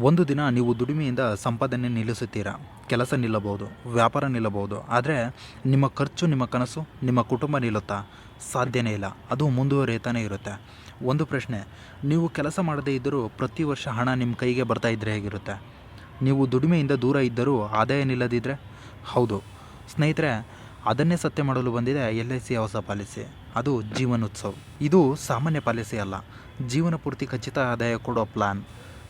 ಒಂದು ದಿನ ನೀವು ದುಡಿಮೆಯಿಂದ ಸಂಪಾದನೆ ನಿಲ್ಲಿಸುತ್ತೀರಾ? ಕೆಲಸ ನಿಲ್ಲಬಹುದು, ವ್ಯಾಪಾರ ನಿಲ್ಲಬಹುದು, ಆದರೆ ನಿಮ್ಮ ಖರ್ಚು, ನಿಮ್ಮ ಕನಸು, ನಿಮ್ಮ ಕುಟುಂಬ ನಿಲ್ಲುತ್ತಾ? ಸಾಧ್ಯನೇ ಇಲ್ಲ. ಅದು ಮುಂದುವರಿಯುತ್ತಾನೆ ಇರುತ್ತೆ. ಒಂದು ಪ್ರಶ್ನೆ, ನೀವು ಕೆಲಸ ಮಾಡದೇ ಇದ್ದರೂ ಪ್ರತಿ ವರ್ಷ ಹಣ ನಿಮ್ಮ ಕೈಗೆ ಬರ್ತಾ ಇದ್ದರೆ ಹೇಗಿರುತ್ತೆ? ನೀವು ದುಡಿಮೆಯಿಂದ ದೂರ ಇದ್ದರೂ ಆದಾಯ ನಿಲ್ಲದಿದ್ದರೆ ಹೌದು. ಸ್ನೇಹಿತರೆ, ಅದನ್ನೇ ಸತ್ಯ ಮಾಡಲು ಬಂದಿದೆ ಎಲ್ ಐ ಸಿ ಹೊಸ ಪಾಲಿಸಿ. ಅದು ಜೀವನೋತ್ಸವ್. ಇದು ಸಾಮಾನ್ಯ ಪಾಲಿಸಿ ಅಲ್ಲ. ಜೀವನ ಪೂರ್ತಿ ಖಚಿತ ಆದಾಯ ಕೊಡೋ ಪ್ಲಾನ್.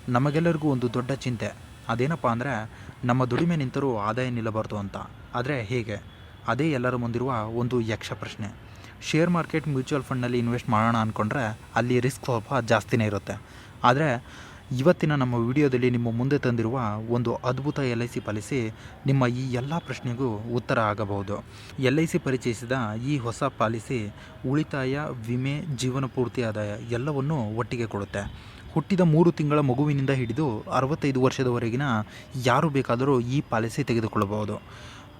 ನಮಗೆಲ್ಲರಿಗೂ ಒಂದು ದೊಡ್ಡ ಚಿಂತೆ. ಅದೇನಪ್ಪ ಅಂದರೆ, ನಮ್ಮ ದುಡಿಮೆ ನಿಂತರೂ ಆದಾಯ ನಿಲ್ಲಬಾರ್ದು ಅಂತ. ಆದರೆ ಹೇಗೆ? ಅದೇ ಎಲ್ಲರ ಮುಂದಿರುವ ಒಂದು ಯಕ್ಷ ಪ್ರಶ್ನೆ. ಶೇರ್ ಮಾರ್ಕೆಟ್ ಮ್ಯೂಚುವಲ್ ಫಂಡ್ನಲ್ಲಿ ಇನ್ವೆಸ್ಟ್ ಮಾಡೋಣ ಅಂದ್ಕೊಂಡ್ರೆ ಅಲ್ಲಿ ರಿಸ್ಕ್ ಸ್ವಲ್ಪ ಜಾಸ್ತಿನೇ ಇರುತ್ತೆ. ಆದರೆ ಇವತ್ತಿನ ನಮ್ಮ ವಿಡಿಯೋದಲ್ಲಿ ನಿಮ್ಮ ಮುಂದೆ ತಂದಿರುವ ಒಂದು ಅದ್ಭುತ ಎಲ್ ಐ ಸಿ ಪಾಲಿಸಿ ನಿಮ್ಮ ಈ ಎಲ್ಲ ಪ್ರಶ್ನೆಗೂ ಉತ್ತರ ಆಗಬಹುದು. ಎಲ್ ಐ ಸಿ ಪರಿಚಯಿಸಿದ ಈ ಹೊಸ ಪಾಲಿಸಿ ಉಳಿತಾಯ, ವಿಮೆ, ಜೀವನ ಪೂರ್ತಿ ಆದಾಯ ಎಲ್ಲವನ್ನೂ ಒಟ್ಟಿಗೆ ಕೊಡುತ್ತೆ. ಹುಟ್ಟಿದ ಮೂರು ತಿಂಗಳ ಮಗುವಿನಿಂದ ಹಿಡಿದು ಅರವತ್ತೈದು ವರ್ಷದವರೆಗಿನ ಯಾರು ಬೇಕಾದರೂ ಈ ಪಾಲಿಸಿ ತೆಗೆದುಕೊಳ್ಳಬಹುದು.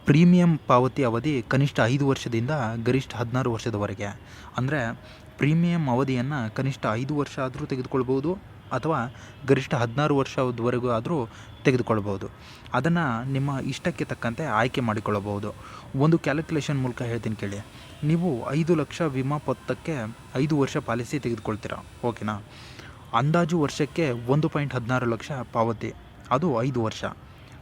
ಪ್ರೀಮಿಯಂ ಪಾವತಿ ಅವಧಿ ಕನಿಷ್ಠ ಐದು ವರ್ಷದಿಂದ ಗರಿಷ್ಠ ಹದಿನಾರು ವರ್ಷದವರೆಗೆ. ಅಂದರೆ ಪ್ರೀಮಿಯಂ ಅವಧಿಯನ್ನು ಕನಿಷ್ಠ ಐದು ವರ್ಷ ಆದರೂ ತೆಗೆದುಕೊಳ್ಬೋದು ಅಥವಾ ಗರಿಷ್ಠ ಹದಿನಾರು ವರ್ಷದವರೆಗೂ ಆದರೂ ತೆಗೆದುಕೊಳ್ಬೋದು ಅದನ್ನು ನಿಮ್ಮ ಇಷ್ಟಕ್ಕೆ ತಕ್ಕಂತೆ ಆಯ್ಕೆ ಮಾಡಿಕೊಳ್ಳಬಹುದು. ಒಂದು ಕ್ಯಾಲ್ಕುಲೇಷನ್ ಮೂಲಕ ಹೇಳ್ತೀನಿ ಕೇಳಿ. ನೀವು ಐದು ಲಕ್ಷ ವಿಮಾ ಪತ್ತಕ್ಕೆ ಐದು ವರ್ಷ ಪಾಲಿಸಿ ತೆಗೆದುಕೊಳ್ತೀರಾ? ಓಕೆನಾ? ಅಂದಾಜು ವರ್ಷಕ್ಕೆ ಒಂದು ಪಾಯಿಂಟ್ ಹದಿನಾರು ಲಕ್ಷ ಪಾವತಿ. ಅದು ಐದು ವರ್ಷ.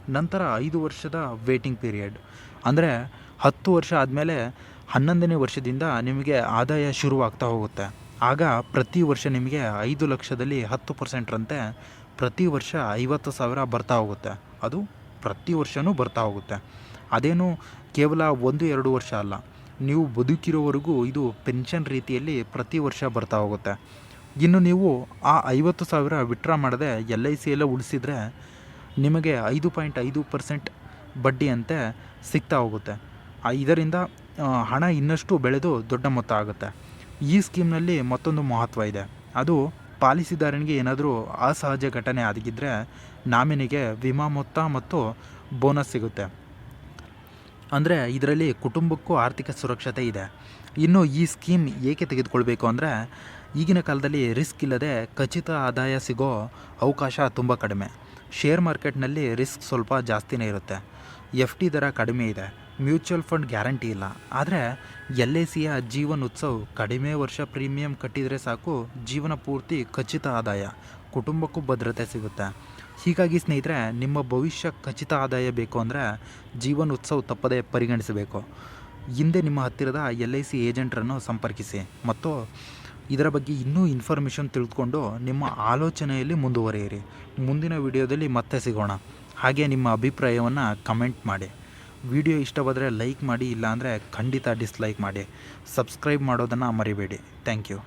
ನಂತರ ಐದು ವರ್ಷದ ವೇಟಿಂಗ್ ಪೀರಿಯಡ್ ಅಂದರೆ ಹತ್ತು ವರ್ಷ ಆದಮೇಲೆ ಹನ್ನೊಂದನೇ ವರ್ಷದಿಂದ ನಿಮಗೆ ಆದಾಯ ಶುರುವಾಗ್ತಾ ಹೋಗುತ್ತೆ. ಆಗ ಪ್ರತಿ ವರ್ಷ ನಿಮಗೆ ಐದು ಲಕ್ಷದಲ್ಲಿ ಹತ್ತು ಪರ್ಸೆಂಟ್ರಂತೆ ಪ್ರತಿ ವರ್ಷ ಐವತ್ತು ಸಾವಿರ ಬರ್ತಾ ಹೋಗುತ್ತೆ. ಅದು ಪ್ರತಿ ವರ್ಷವೂ ಬರ್ತಾ ಹೋಗುತ್ತೆ. ಅದೇನು ಕೇವಲ ಒಂದು, ಎರಡು ವರ್ಷ ಅಲ್ಲ. ನೀವು ಬದುಕಿರೋವರೆಗೂ ಇದು ಪೆನ್ಷನ್ ರೀತಿಯಲ್ಲಿ ಪ್ರತಿ ವರ್ಷ ಬರ್ತಾ ಹೋಗುತ್ತೆ. ಇನ್ನು ನೀವು ಆ ಐವತ್ತು ಸಾವಿರ ವಿಡ್ರಾ ಮಾಡದೆ ಎಲ್ ಐ ಸಿಯಲ್ಲೇ ಉಳಿಸಿದರೆ ನಿಮಗೆ ಐದು ಪಾಯಿಂಟ್ ಐದು ಪರ್ಸೆಂಟ್ ಬಡ್ಡಿಯಂತೆ ಸಿಗ್ತಾ ಹೋಗುತ್ತೆ. ಇದರಿಂದ ಹಣ ಇನ್ನಷ್ಟು ಬೆಳೆದು ದೊಡ್ಡ ಮೊತ್ತ ಆಗುತ್ತೆ. ಈ ಸ್ಕೀಮ್ನಲ್ಲಿ ಮತ್ತೊಂದು ಮಹತ್ವ ಇದೆ. ಅದು ಪಾಲಿಸಿದಾರನಿಗೆ ಏನಾದರೂ ಅಸಹಜ ಘಟನೆ ಆಗಿದ್ದರೆ ನಾಮಿನಿಗೆ ವಿಮಾ ಮೊತ್ತ ಮತ್ತು ಬೋನಸ್ ಸಿಗುತ್ತೆ. ಅಂದರೆ ಇದರಲ್ಲಿ ಕುಟುಂಬಕ್ಕೂ ಆರ್ಥಿಕ ಸುರಕ್ಷತೆ ಇದೆ. ಇನ್ನು ಈ ಸ್ಕೀಮ್ ಏಕೆ ತೆಗೆದುಕೊಳ್ಬೇಕು ಅಂದರೆ, ಈಗಿನ ಕಾಲದಲ್ಲಿ ರಿಸ್ಕ್ ಇಲ್ಲದೆ ಖಚಿತ ಆದಾಯ ಸಿಗೋ ಅವಕಾಶ ತುಂಬ ಕಡಿಮೆ. ಶೇರ್ ಮಾರ್ಕೆಟ್ನಲ್ಲಿ ರಿಸ್ಕ್ ಸ್ವಲ್ಪ ಜಾಸ್ತಿನೇ ಇರುತ್ತೆ. ಎಫ್ ಟಿ ದರ ಕಡಿಮೆ ಇದೆ. ಮ್ಯೂಚುವಲ್ ಫಂಡ್ ಗ್ಯಾರಂಟಿ ಇಲ್ಲ. ಆದರೆ, ಎಲ್ ಐ ಸಿಯ ಜೀವನ್ ಉತ್ಸವ್ ಕಡಿಮೆ ವರ್ಷ ಪ್ರೀಮಿಯಂ ಕಟ್ಟಿದರೆ ಸಾಕು ಜೀವನ ಪೂರ್ತಿ ಖಚಿತ ಆದಾಯ. ಕುಟುಂಬಕ್ಕೂ ಭದ್ರತೆ ಸಿಗುತ್ತೆ. ಹೀಗಾಗಿ ಸ್ನೇಹಿತರೆ, ನಿಮ್ಮ ಭವಿಷ್ಯ ಖಚಿತ ಆದಾಯ ಬೇಕು ಅಂದರೆ ಜೀವನ ಉತ್ಸವ ತಪ್ಪದೇ ಪರಿಗಣಿಸಬೇಕು. ಹಿಂದೆ ನಿಮ್ಮ ಹತ್ತಿರದ ಎಲ್ ಐ ಸಿ ಏಜೆಂಟರನ್ನು ಸಂಪರ್ಕಿಸಿ ಮತ್ತು ಇದರ ಬಗ್ಗೆ ಇನ್ನೂ ಇನ್ಫಾರ್ಮೇಷನ್ ತಿಳಿದುಕೊಂಡು ನಿಮ್ಮ ಆಲೋಚನೆಯಲ್ಲಿ ಮುಂದುವರಿಯಿರಿ. ಮುಂದಿನ ವಿಡಿಯೋದಲ್ಲಿ ಮತ್ತೆ ಸಿಗೋಣ. ಹಾಗೆ ನಿಮ್ಮ ಅಭಿಪ್ರಾಯವನ್ನು ಕಮೆಂಟ್ ಮಾಡಿ. ವಿಡಿಯೋ ಇಷ್ಟವಾದರೆ ಲೈಕ್ ಮಾಡಿ, ಇಲ್ಲಾಂದರೆ ಖಂಡಿತ ಡಿಸ್ಲೈಕ್ ಮಾಡಿ. ಸಬ್ಸ್ಕ್ರೈಬ್ ಮಾಡೋದನ್ನು ಮರಿಬೇಡಿ. Thank you.